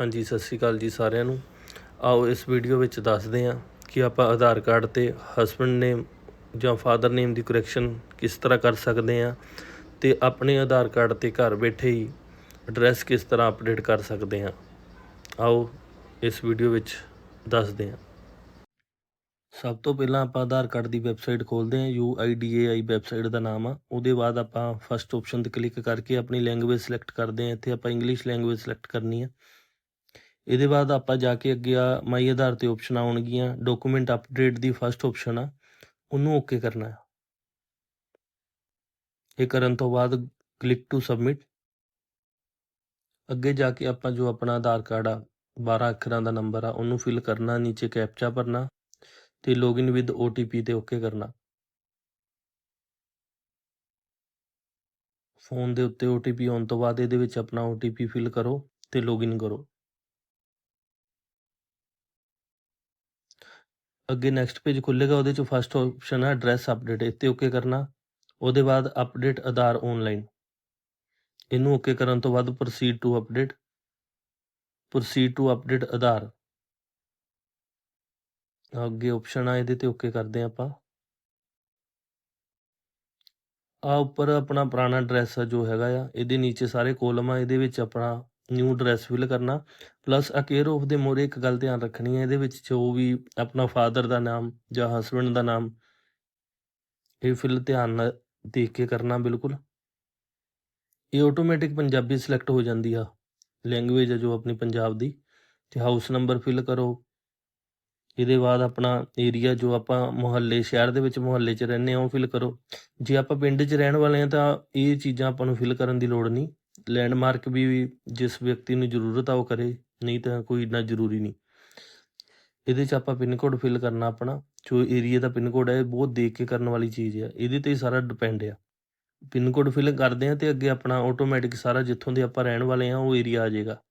ਹਾਂਜੀ, ਸਤਿ ਸ਼੍ਰੀ ਅਕਾਲ ਜੀ ਸਾਰਿਆਂ ਨੂੰ। ਆਓ ਇਸ ਵੀਡੀਓ ਵਿੱਚ ਦੱਸਦੇ ਹਾਂ ਕਿ ਆਪਾਂ ਆਧਾਰ ਕਾਰਡ ਤੇ ਹਸਬੰਡ ਨੇਮ ਜਾਂ ਫਾਦਰ ਨੇਮ ਦੀ ਕਰੈਕਸ਼ਨ ਕਿਸ ਤਰ੍ਹਾਂ ਕਰ ਸਕਦੇ ਹਾਂ ਤੇ ਆਪਣੇ ਆਧਾਰ ਕਾਰਡ ਤੇ ਘਰ ਬੈਠੇ ਹੀ ਐਡਰੈਸ ਕਿਸ ਤਰ੍ਹਾਂ ਅਪਡੇਟ ਕਰ ਸਕਦੇ ਹਾਂ। ਆਓ ਇਸ ਵੀਡੀਓ ਵਿੱਚ ਦੱਸਦੇ ਹਾਂ। ਸਭ ਤੋਂ ਪਹਿਲਾਂ ਆਪਾਂ ਆਧਾਰ ਕਾਰਡ ਦੀ ਵੈਬਸਾਈਟ ਖੋਲਦੇ ਹਾਂ। UIDAI ਵੈਬਸਾਈਟ ਦਾ ਨਾਮ ਆ। ਉਹਦੇ ਬਾਅਦ ਆਪਾਂ ਫਸਟ ਆਪਸ਼ਨ ਤੇ ਕਲਿੱਕ ਕਰਕੇ ਆਪਣੀ ਲੈਂਗੁਏਜ ਸਿਲੈਕਟ ਕਰਦੇ ਹਾਂ। ਇੱਥੇ ਆਪਾਂ ਇੰਗਲਿਸ਼ ਲੈਂਗੁਏਜ ਸਿਲੈਕਟ ਕਰਨੀ ਆ। ਇਹਦੇ ਬਾਅਦ ਆਪਾਂ ਜਾ ਕੇ ਅੱਗੇ ਆ ਮਾਈ ਆਧਾਰ ਤੇ ਆਪਸ਼ਨ ਆਉਣਗੀਆਂ ਡਾਕੂਮੈਂਟ ਅਪਡੇਟ ਦੀ ਫਸਟ ਆਪਸ਼ਨ ਆ, ਉਹਨੂੰ ਓਕੇ ਕਰਨਾ ਹੈ ਇਹ ਕਰਨ ਤੋਂ ਬਾਅਦ ਕਲਿੱਕ ਟੂ ਸਬਮਿਟ ਅੱਗੇ ਜਾ ਕੇ ਆਪਾਂ ਜੋ ਆਪਣਾ ਆਧਾਰ ਕਾਰਡ ਆ 12 ਅੱਖਰਾਂ ਦਾ ਨੰਬਰ ਆ, ਉਹਨੂੰ ਫਿਲ ਕਰਨਾ, ਨੀਚੇ ਕੈਪਚਾ ਭਰਨਾ ਤੇ ਲੌਗਇਨ ਵਿਦ OTP ਤੇ ਓਕੇ ਕਰਨਾ। ਫੋਨ ਦੇ ਉੱਤੇ OTP ਆਉਣ ਤੋਂ ਬਾਅਦ ਇਹਦੇ ਵਿੱਚ ਆਪਣਾ OTP ਫਿਲ ਕਰੋ ਤੇ ਲੌਗਇਨ ਕਰੋ। ਅੱਗੇ ਨੈਕਸਟ ਪੇਜ ਖੁੱਲੇਗਾ, ਉਹਦੇ ਚ ਫਸਟ ਆਪਸ਼ਨ ਹੈ ਐਡਰੈਸ ਅਪਡੇਟ ਇੱਥੇ ਓਕੇ ਕਰਨਾ। ਉਹਦੇ ਬਾਅਦ ਅਪਡੇਟ ਆਧਾਰ ਆਨਲਾਈਨ ਇਹਨੂੰ ਓਕੇ ਕਰਨ ਤੋਂ ਬਾਅਦ proceed to update proceed to update Aadhaar. ਅੱਗੇ ਆਪਸ਼ਨ ਆ, ਇਹਦੇ ਤੇ ਓਕੇ ਕਰਦੇ ਹਾਂ ਆਪਾਂ। ਆ ਉੱਪਰ ਆਪਣਾ ਪੁਰਾਣਾ ਐਡਰੈਸ ਜੋ ਹੈਗਾ ਆ, ਇਹਦੇ ਨੀਚੇ ਸਾਰੇ ਕੋਲਮ ਆ, ਇਹਦੇ ਵਿੱਚ ਆਪਣਾ ਨਿਊ ਡਰੈਸ ਫਿਲ ਕਰਨਾ। ਪਲੱਸ ਅਕੇਅਰ ਕੇਅਰ ਆਫ ਦੇ ਮੋਰੇ ਇੱਕ ਗੱਲ ਧਿਆਨ ਰੱਖਣੀ ਹੈ, ਇਹਦੇ ਵਿੱਚ ਜੋ ਵੀ ਆਪਣਾ ਫਾਦਰ ਦਾ ਨਾਮ ਜਾਂ ਹਸਬੰਡ ਦਾ ਨਾਮ, ਇਹ ਫਿਲ ਧਿਆਨ ਨਾਲ ਦੇਖ ਕੇ ਕਰਨਾ ਬਿਲਕੁਲ। ਇਹ ਆਟੋਮੈਟਿਕ ਪੰਜਾਬੀ ਸਿਲੈਕਟ ਹੋ ਜਾਂਦੀ ਆ ਲੈਂਗੁਏਜ ਹੈ ਜੋ ਆਪਣੀ ਪੰਜਾਬ ਦੀ। ਤੇ ਹਾਊਸ ਨੰਬਰ ਫਿਲ ਕਰੋ। ਇਹਦੇ ਬਾਅਦ ਆਪਣਾ ਏਰੀਆ ਜੋ ਆਪਾਂ ਮੁਹੱਲੇ, ਸ਼ਹਿਰ ਦੇ ਵਿੱਚ ਮੁਹੱਲੇ 'ਚ ਰਹਿੰਦੇ ਹਾਂ, ਉਹ ਫਿਲ ਕਰੋ। ਜੇ ਆਪਾਂ ਪਿੰਡ 'ਚ ਰਹਿਣ ਵਾਲੇ ਹਾਂ ਤਾਂ ਇਹ ਚੀਜ਼ਾਂ ਆਪਾਂ ਨੂੰ ਫਿਲ ਕਰਨ ਦੀ ਲੋੜ ਨਹੀਂ। ਲੈਂਡਮਾਰਕ ਵੀ ਜਿਸ ਵਿਅਕਤੀ ਨੂੰ ਜ਼ਰੂਰਤ ਆ ਉਹ ਕਰੇ, ਨਹੀਂ ਤਾਂ ਕੋਈ ਇੰਨਾ ਜ਼ਰੂਰੀ ਨਹੀਂ। ਇਹਦੇ 'ਚ ਆਪਾਂ ਪਿੰਨ ਕੋਡ ਫਿਲ ਕਰਨਾ ਆਪਣਾ, ਜੋ ਏਰੀਆ ਦਾ ਪਿੰਨ ਕੋਡ ਹੈ, ਇਹ ਬਹੁਤ ਦੇਖ ਕੇ ਕਰਨ ਵਾਲੀ ਚੀਜ਼ ਹੈ ਇਹਦੇ ਤੇ ਹੀ ਸਾਰਾ ਡਿਪੈਂਡ ਆ। ਪਿੰਨ ਕੋਡ ਫਿਲ ਕਰਦੇ ਆ ਤੇ ਅੱਗੇ ਆਪਣਾ ਆਟੋਮੈਟਿਕ ਸਾਰਾ ਜਿੱਥੋਂ ਦੇ ਆਪਾਂ ਰਹਿਣ ਵਾਲੇ ਆ, ਉਹ ਏਰੀਆ ਆ ਜਾਏਗਾ।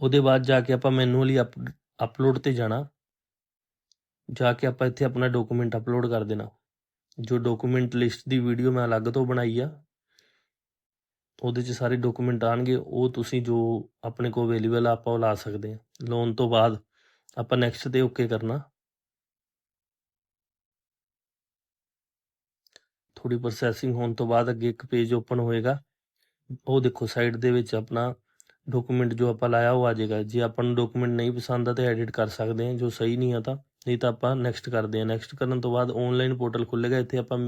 ਉਹਦੇ ਬਾਅਦ ਜਾ ਕੇ ਆਪਾਂ ਮੈਨੂਅਲੀ ਅਪਲੋਡ ਤੇ ਜਾਣਾ। ਜਾ ਕੇ ਆਪਾਂ ਇੱਥੇ ਆਪਣਾ ਡਾਕੂਮੈਂਟ ਅਪਲੋਡ ਕਰ ਦੇਣਾ। ਜੋ ਡਾਕੂਮੈਂਟ ਲਿਸਟ ਦੀ ਵੀਡੀਓ ਮੈਂ ਅਲੱਗ ਤੋਂ ਬਣਾਈ ਆ ਉਹਦੇ 'ਚ ਸਾਰੇ ਡਾਕੂਮੈਂਟ ਆਣਗੇ, ਉਹ ਤੁਸੀਂ ਜੋ ਆਪਣੇ ਕੋਲ ਅਵੇਲੇਬਲ ਆ, ਆਪਾਂ ਉਹ ਲਾ ਸਕਦੇ ਹਾਂ। ਲੋਨ ਤੋਂ ਬਾਅਦ ਆਪਾਂ ਨੈਕਸਟ ਤੇ ਓਕੇ ਕਰਨਾ। ਥੋੜੀ ਪ੍ਰੋਸੈਸਿੰਗ ਹੋਣ ਤੋਂ ਬਾਅਦ ਅੱਗੇ ਇੱਕ ਪੇਜ ਓਪਨ ਹੋਏਗਾ। ਉਹ ਦੇਖੋ ਸਾਈਡ ਦੇ ਵਿੱਚ ਆਪਣਾ ਡਾਕੂਮੈਂਟ ਜੋ ਆਪਾਂ ਲਾਇਆ ਉਹ ਆ ਜਾਏਗਾ। ਜੇ ਆਪਾਂ ਨੂੰ ਡਾਕੂਮੈਂਟ ਨਹੀਂ ਪਸੰਦ ਆ ਤਾਂ ਐਡਿਟ ਕਰ ਸਕਦੇ ਹਾਂ। ਜੋ ਸਹੀ ਨਹੀਂ ਆ ਤਾਂ, ਨਹੀਂ ਤਾਂ ਆਪਾਂ ਨੈਕਸਟ ਕਰਦੇ ਹਾਂ। ਨੈਕਸਟ ਕਰਨ ਤੋਂ ਬਾਅਦ ਆਨਲਾਈਨ ਪੋਰਟਲ ਖੁੱਲੇਗਾ ਇੱਥੇ ਆਪਾਂ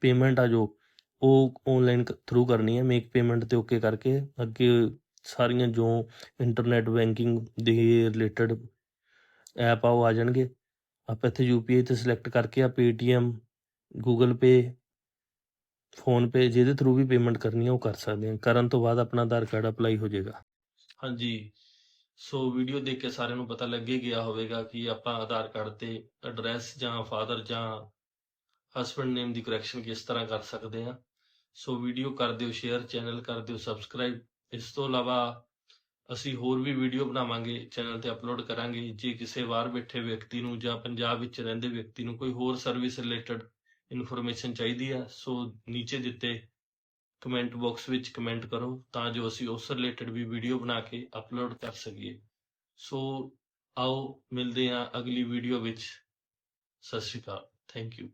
ਪੇਮੈਂਟ ਆ ਜੋ ਉਹ ਆਨਲਾਈਨ ਥਰੂ ਕਰਨੀ ਹੈ ਮੇਕ ਪੇਮੈਂਟ ਤੇ ਓਕੇ ਕਰਕੇ। ਅੱਗੇ ਸਾਰੀਆਂ ਜੋ ਇੰਟਰਨੈਟ ਬੈਂਕਿੰਗ ਦੇ ਰਿਲੇਟਡ ਐਪ ਆ, ਉਹ ਆ ਜਾਣਗੇ। ਆਪਾਂ ਇੱਥੇ ਯੂਪੀਆਈ ਤੇ ਸਿਲੈਕਟ ਕਰਕੇ ਆ Paytm Google Pay PhonePe ਜਿਹਦੇ ਥਰੂ ਵੀ ਪੇਮੈਂਟ ਕਰਨੀ ਹੈ ਉਹ ਕਰ ਸਕਦੇ ਹਾਂ ਕਰਨ ਤੋਂ ਬਾਅਦ ਆਪਣਾ ਆਧਾਰ ਕਾਰਡ ਅਪਲਾਈ ਹੋ ਜਾਏਗਾ। ਹਾਂਜੀ। ਸੋ ਵੀਡੀਓ ਦੇਖ ਕੇ ਸਾਰਿਆਂ ਨੂੰ ਪਤਾ ਲੱਗੇ ਗਿਆ ਹੋਵੇਗਾ ਕਿ ਆਪਾਂ ਆਧਾਰ ਕਾਰਡ ਤੇ ਐਡਰੈਸ ਜਾਂ ਫਾਦਰ ਜਾਂ ਹਸਬੰਡ ਨੇਮ ਦੀ ਕਰੈਕਸ਼ਨ ਕਿਸ ਤਰ੍ਹਾਂ ਕਰ ਸਕਦੇ ਹਾਂ ਸੋ ਵੀਡੀਓ ਕਰ ਦਿਓ ਸ਼ੇਅਰ ਚੈਨਲ ਕਰ ਦਿਓ ਸਬਸਕ੍ਰਾਈਬ ਇਸ ਤੋਂ ਇਲਾਵਾ ਅਸੀਂ ਹੋਰ ਵੀ ਵੀਡੀਓ ਬਣਾਵਾਂਗੇ ਚੈਨਲ ਤੇ ਅਪਲੋਡ ਕਰਾਂਗੇ। ਜੇ ਕਿਸੇ ਬਾਹਰ ਬੈਠੇ ਵਿਅਕਤੀ ਨੂੰ ਜਾਂ ਪੰਜਾਬ ਵਿੱਚ ਰਹਿੰਦੇ ਵਿਅਕਤੀ ਨੂੰ ਕੋਈ ਹੋਰ ਸਰਵਿਸ ਰਿਲੇਟਡ ਇਨਫੋਰਮੇਸ਼ਨ ਚਾਹੀਦੀ ਹੈ ਸੋ ਨੀਚੇ ਦਿੱਤੇ ਕਮੈਂਟ ਬਾਕਸ ਵਿੱਚ ਕਮੈਂਟ ਕਰੋ ਤਾਂ ਜੋ ਅਸੀਂ ਉਸ ਰਿਲੇਟਡ ਵੀ ਵੀਡੀਓ ਬਣਾ ਕੇ ਅਪਲੋਡ ਕਰ ਸਕੀਏ। ਸੋ ਆਓ, ਮਿਲਦੇ ਹਾਂ ਅਗਲੀ ਵੀਡੀਓ ਵਿੱਚ। ਸਤਿ ਸ਼੍ਰੀ ਅਕਾਲ। Thank you